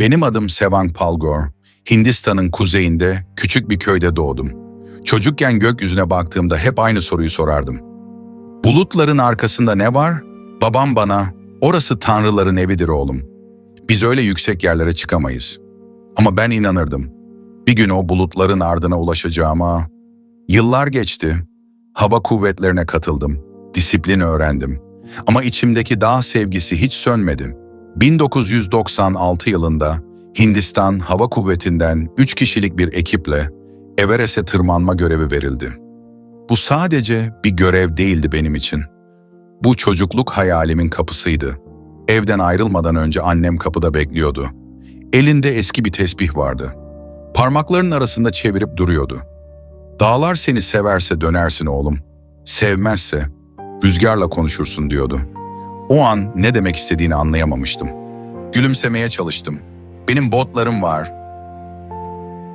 Benim adım Sevang Palgor. Hindistan'ın kuzeyinde küçük bir köyde doğdum. Çocukken gökyüzüne baktığımda hep aynı soruyu sorardım. Bulutların arkasında ne var? Babam bana, orası tanrıların evidir oğlum. Biz öyle yüksek yerlere çıkamayız. Ama ben inanırdım. Bir gün o bulutların ardına ulaşacağıma. Yıllar geçti. Hava kuvvetlerine katıldım. Disiplin öğrendim. Ama içimdeki dağ sevgisi hiç sönmedi. 1996 yılında Hindistan Hava Kuvveti'nden 3 kişilik bir ekiple Everest'e tırmanma görevi verildi. Bu sadece bir görev değildi benim için. Bu çocukluk hayalimin kapısıydı. Evden ayrılmadan önce annem kapıda bekliyordu. Elinde eski bir tesbih vardı. Parmaklarının arasında çevirip duruyordu. Dağlar seni severse dönersin oğlum. Sevmezse rüzgarla konuşursun diyordu. O an ne demek istediğini anlayamamıştım. Gülümsemeye çalıştım. Benim botlarım var.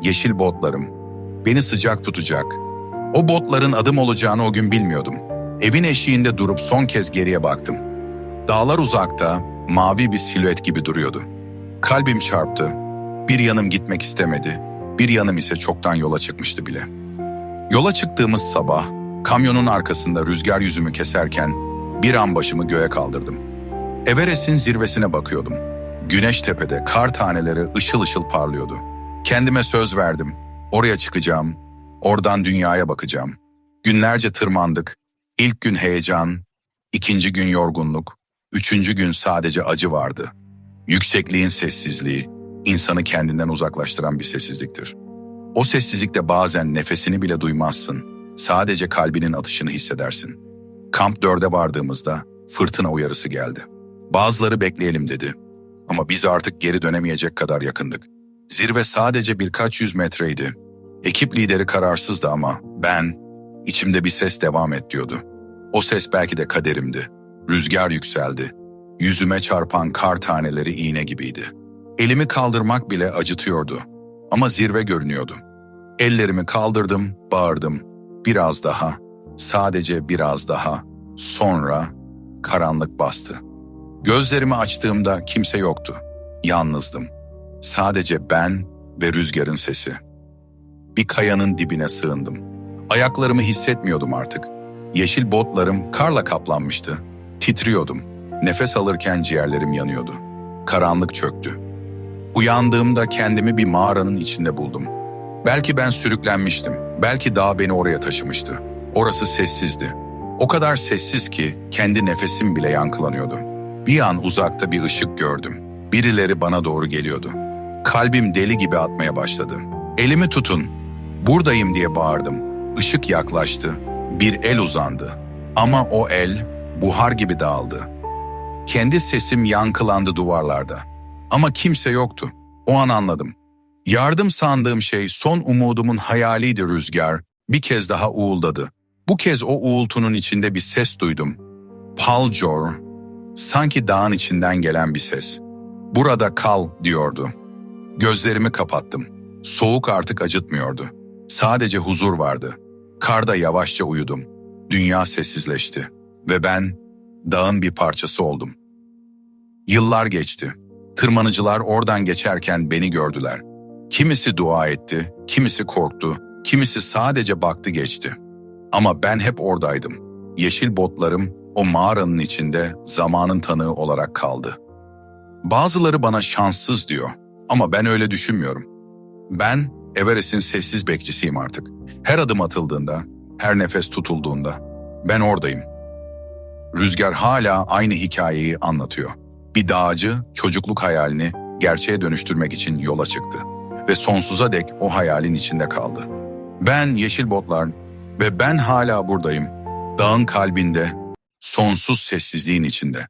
Yeşil botlarım. Beni sıcak tutacak. O botların adım olacağını o gün bilmiyordum. Evin eşiğinde durup son kez geriye baktım. Dağlar uzakta, mavi bir silüet gibi duruyordu. Kalbim çarptı. Bir yanım gitmek istemedi. Bir yanım ise çoktan yola çıkmıştı bile. Yola çıktığımız sabah, kamyonun arkasında rüzgar yüzümü keserken bir an başımı göğe kaldırdım. Everest'in zirvesine bakıyordum. Güneş tepede kar taneleri ışıl ışıl parlıyordu. Kendime söz verdim. Oraya çıkacağım. Oradan dünyaya bakacağım. Günlerce tırmandık. İlk gün heyecan, ikinci gün yorgunluk, üçüncü gün sadece acı vardı. Yüksekliğin sessizliği, insanı kendinden uzaklaştıran bir sessizliktir. O sessizlikte bazen nefesini bile duymazsın. Sadece kalbinin atışını hissedersin. Kamp 4'e vardığımızda fırtına uyarısı geldi. Bazıları bekleyelim dedi. Ama biz artık geri dönemeyecek kadar yakındık. Zirve sadece birkaç yüz metreydi. Ekip lideri kararsızdı ama ben, içimde bir ses devam et diyordu. O ses belki de kaderimdi. Rüzgar yükseldi. Yüzüme çarpan kar taneleri iğne gibiydi. Elimi kaldırmak bile acıtıyordu. Ama zirve görünüyordu. Ellerimi kaldırdım, bağırdım. Biraz daha, sadece biraz daha. Sonra karanlık bastı. Gözlerimi açtığımda kimse yoktu. Yalnızdım. Sadece ben ve rüzgarın sesi. Bir kayanın dibine sığındım. Ayaklarımı hissetmiyordum artık. Yeşil botlarım karla kaplanmıştı. Titriyordum. Nefes alırken ciğerlerim yanıyordu. Karanlık çöktü. Uyandığımda kendimi bir mağaranın içinde buldum. Belki ben sürüklenmiştim. Belki dağ beni oraya taşımıştı. Orası sessizdi. O kadar sessiz ki kendi nefesim bile yankılanıyordu. Bir an uzakta bir ışık gördüm. Birileri bana doğru geliyordu. Kalbim deli gibi atmaya başladı. Elimi tutun. Buradayım diye bağırdım. Işık yaklaştı. Bir el uzandı. Ama o el buhar gibi dağıldı. Kendi sesim yankılandı duvarlarda. Ama kimse yoktu. O an anladım. Yardım sandığım şey son umudumun hayaliydi rüzgar. Bir kez daha uğuldadı. Bu kez o uğultunun içinde bir ses duydum. Paljor, sanki dağın içinden gelen bir ses. Burada kal diyordu. Gözlerimi kapattım. Soğuk artık acıtmıyordu. Sadece huzur vardı. Karda yavaşça uyudum. Dünya sessizleşti. Ve ben dağın bir parçası oldum. Yıllar geçti. Tırmanıcılar oradan geçerken beni gördüler. Kimisi dua etti, kimisi korktu, kimisi sadece baktı geçti. Ama ben hep oradaydım. Yeşil botlarım o mağaranın içinde zamanın tanığı olarak kaldı. Bazıları bana şanssız diyor ama ben öyle düşünmüyorum. Ben Everest'in sessiz bekçisiyim artık. Her adım atıldığında, her nefes tutulduğunda ben oradayım. Rüzgar hala aynı hikayeyi anlatıyor. Bir dağcı çocukluk hayalini gerçeğe dönüştürmek için yola çıktı ve sonsuza dek o hayalin içinde kaldı. Ben yeşil botlar ve ben hala buradayım. Dağın kalbinde, sonsuz sessizliğin içinde.